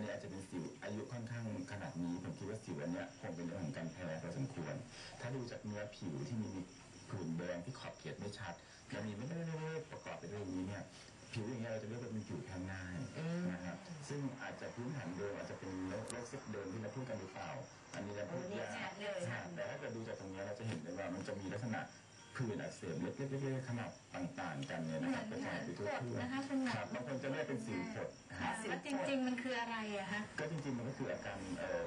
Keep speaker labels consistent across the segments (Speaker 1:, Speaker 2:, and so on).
Speaker 1: นนี้อาจจะเป็นสิวอายุค่อนข้างขนาดนี้ผมคิดว่าสิวอันเนี้ยคงเป็นเรื่องของการแพ้พอสมควร ถ้าดูจากเนื้อผิวที่มีผื่นแดงที่ขอบเขตไม่ชัดและมีไม่ได้ประกอบไปด้วยอย่างนี้เนี่ยผิวอย่างเงี้ยเราจะเรียกว่าเป็นผิวแพ้ง่ายนะครับซึ่งอาจจะพื้นฐานเดิมอาจจะเป็นโรคโรคเซปเดิมที่เราพูดกันหรือเปล่า อันนี้เราพูดยาก
Speaker 2: ชัดเลย
Speaker 1: ใช่แต่ถ้าเกิดดูจากตรงเนี้ยเราจะเห็นได้ว่ามันจะมีลักษณะผื่นอักเสบเล็กๆๆๆขนาดต่างๆ กันเนี่ยนะครับกระจายไปทั่ว
Speaker 2: เหมือน
Speaker 1: ทั่ว
Speaker 2: นะคะคุณหมอ
Speaker 1: ครับบางคนจะเรียกเป็นสิวผดนะ
Speaker 2: ค่ะ
Speaker 1: ฮะ
Speaker 2: แล้วจริง ๆ มันคืออะไรอะคะ
Speaker 1: ก็จริงๆมันก็คืออาการเอ่อ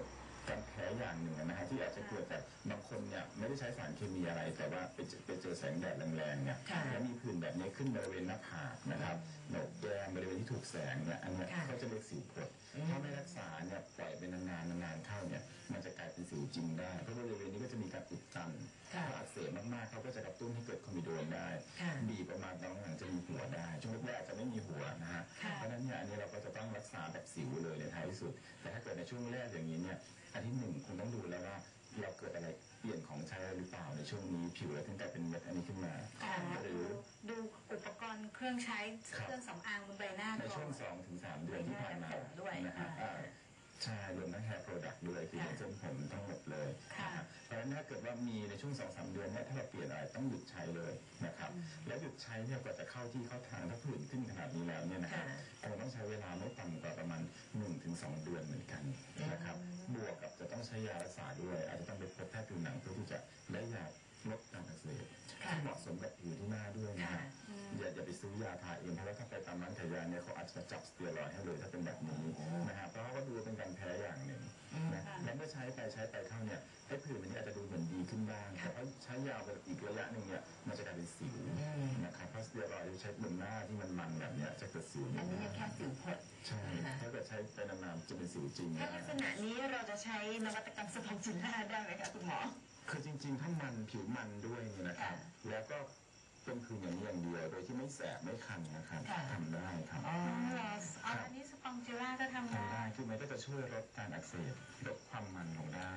Speaker 1: การแพ้อย่างหนึ่งนะฮะที่อาจจะเกิดจากบางคนเนี่ยไม่ได้ใช้สารเคมีอะไร แต่ว่าไปเจอไปเจอแสงแดดแรงๆเนี่ย
Speaker 3: ค่ะ
Speaker 1: แล้วมีผื่นแบบนี้ขึ้นบริเวณหน้าผากนะครับโหนกแก้มบริเวณที่ถูกแสงเนี่ยอันเนี้ย
Speaker 3: ค่ะ
Speaker 1: เขาจะเรียกสิวผดถ้าไม่รักษาเนี่ยปล่อยเป็นนานๆนานๆเข้าเนี่ยมันจะกลายเป็นสิวจริงได้เพราะบริเวณนี้ก็จะมีการอุดตัน
Speaker 3: ค่ะ
Speaker 1: ถ้าอักเสบ มากๆเขาก็จะกระตุ้นให้เกิดคอมบิโดนได้
Speaker 3: ค่ะ
Speaker 1: บีบประมาณตอนหลังจะมีหัวได้ช่วงแรกๆอาจจะไม่มีหัวนะฮะ
Speaker 3: ค่ะ
Speaker 1: เพราะฉะนั้นเนี่ยอันนี้เราก็จะต้องรักษาแบบสิวเลยในท้ายที่สุด แต่ถ้าเกิดในช่วงแรกอย่างนี้เนี่ยอันที่หนึ่งคงต้องดูแล้วว่าเราเกิดอะไรเปลี่ยนของใช้หรือเปล่าในช่วงนี้ผิวเราถึงกลายเป็นเม็ดอันนี้ขึ้นมา
Speaker 2: ค่ะ
Speaker 1: หรือ
Speaker 2: ดูอุปกรณ์เครื่องใช้
Speaker 1: ครับ
Speaker 2: เครื่องสำอางบนใบหน้า
Speaker 1: ใน
Speaker 2: ก่
Speaker 1: ช่
Speaker 2: อ
Speaker 1: วง
Speaker 2: น
Speaker 1: สองถึงสามเดือนที่ผ่านมา
Speaker 2: ผมด้วย
Speaker 1: นะฮะอ่าใช่รวมทั้ง hair product ด้วยคืออย่างเเพราะฉะนั้นถ้าเกิดว่ามีในช่วงสองสามเดือนเนี่ยถ้าเราเปลี่ยนอะไรต้องหยุดใช้เลยนะครับ แล้วหยุดใช้เนี่ยกว่าจะเข้าที่เข้าทางถ้าผื่นขึ้นขนาดนี้แล้วเนี่ยนะครับ
Speaker 3: ค่ะ
Speaker 1: คงต้องใช้เวลาไม่ต่ำกว่าประมาณ1-2ถึงเดือนเหมือนกันนะครับบวกกับจะต้องใช้ยารักษาด้วย อาจจะต้องไปพบแพทย์ผิวหนังเพื่อที่จะได้ยาลดการอักเสบ
Speaker 3: ค่ะ
Speaker 1: ที่เหมาะสมกับผิวที่หน้าด้วยนะฮะ
Speaker 3: ค่ะ
Speaker 1: อย่าอย่าไปซื้อยาทาเองเพราะว่าถ้าไปตามร้านขายยาเนี่ยเขาอาจจะจับสเตียรอยด์ให้เลยถ้าเป็นแบบนี้นะฮะเพราะเขาก็ดูเป็นการแพ้อย่างหนึ่ง นะแล้วเมื่อใช้ไปใช้ไปเข้าเนี่ยไอ้ผื่นอันนี้อาจจะดูเหมือนดีขึ้นบ้างแต่พอใช้ยาวไปอีกระยะหนึ่งเนี่ยมันจะกลายเป็นสิวนะครับเพราะสเตียรอยด์ที่ใช้บนหน้าที่มันมันๆแบบเนี้ยจะเกิดสิว
Speaker 3: อันนี้ยังแค่สิวผด
Speaker 1: ใช่ถ้าเกิดใช้ไปนานๆจะเป็นสิวจริง
Speaker 3: ถ้า
Speaker 1: นะ
Speaker 3: ลักษณะนี้เราจะใช้นวัตกรรมสปองจิล่าได้ไหมคะคุณหมอ
Speaker 1: คือจริงๆถ้ามันผิวมันด้วยเนี่ยนะครับ
Speaker 3: ค่ะ
Speaker 1: แล้วก็เป็นผื่นอย่างนี้อย่างเดียวโดยที่ไม่แสบไม่คันนะครับ
Speaker 3: ค่ะ
Speaker 1: ทำได้ครับ
Speaker 3: อ๋อ
Speaker 2: เหรออ๋ออันนี้สปอง จิล่าก็ทำ
Speaker 1: ทำ
Speaker 2: ได้
Speaker 1: ได้คือมันก็จะช่วยลดการอักเสบลดความมันลงได้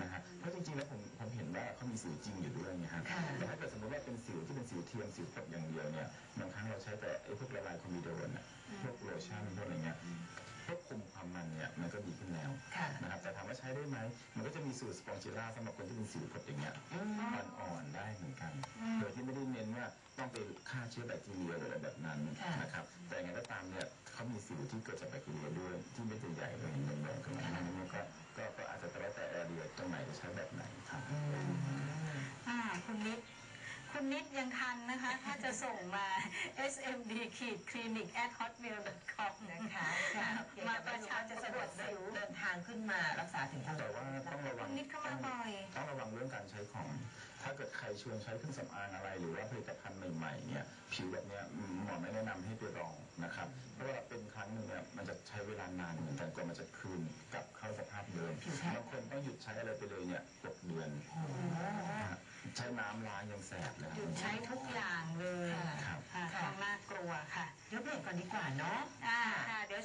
Speaker 1: นะฮะเพราะจริงๆแล้วผมผมเห็นว่าเขามีสิวจริงอยู่ด้วยไงฮะ
Speaker 3: ค่ะ
Speaker 1: แต่ถ้าเกิดสมมติว่าเป็นสิวที่เป็นสิวเทียมสิวกดอย่างเดียวเนี่ยบางครั้งเราใช้แต่ไอ้พวกละลายคอมบิโดนอะพวกโลชั่นพวกอะไรเงี้ยควบคุมความมันเนี่ยมันก็ดีขึ้นแล้ว
Speaker 3: ค่ะ
Speaker 1: นะครับแต่ถามว่าใช้ได้ไหมมันก็จะมีสูตรสปองจิล่าสำหรับคนที่เป็นสิวผดอย่างเงี้ยอ่อนๆได้เหมือนกัน โดยที่ไม่ได้เน้นว่าต้องไปฆ่าเชื้อแบคทีเรียหรืออะไรแบบนั้น
Speaker 3: ค่ะ
Speaker 1: นะครับแต่อย่างไรก็ตามเนี่ยเขามี สิวที่เกิดจากแบคทีเรียด้วยที่ไม่ได้ใหญ่เลยแดงๆขึ้นมาอันนี้ก็ก็ก็อาจจะแล้วแต่แอเรียตรงไหนจะใช้แบบไหนครับ
Speaker 2: อ่าคุณนิดคุณนิดยังทันนะคะ ถ้าจะส่งมา smd ขีด clinic at hotmail com
Speaker 3: นะคะค่ะ
Speaker 2: มาประชาจะสะดวกสิว
Speaker 3: เดินทางขึ้นมารักษาถึง
Speaker 1: แต่ว่าต้องระวัง
Speaker 2: นิดเข้ามาบ่อย
Speaker 1: ต้องระวังเรื่องการใช้ของ ถ้าเกิดใครชวนใช้เครื่องสำอางอะไร หรือว่าผลิตภัณฑ์ใหม่ๆเนี่ยผิวแบบเนี้ยอืมหมอไม่แนะนำให้ไปลองนะครับานานเหมือนกันกว่ามันจะคืนกลับเข้าสภาพเดิมบางคนต้องหยุดใช้อะไรไปเลยเนี่ยหกเดือนนะฮะใช้น้ำล้างยังแสบเลย
Speaker 2: หยุดใช้ทุกอย่างเลย
Speaker 1: ครับ
Speaker 2: ค่ะต้องน่ากลัวค่ะ
Speaker 3: เดี๋ยวเบรกก่อนดีกว่าเนาะ
Speaker 2: อ่าค่ะเดี๋ยว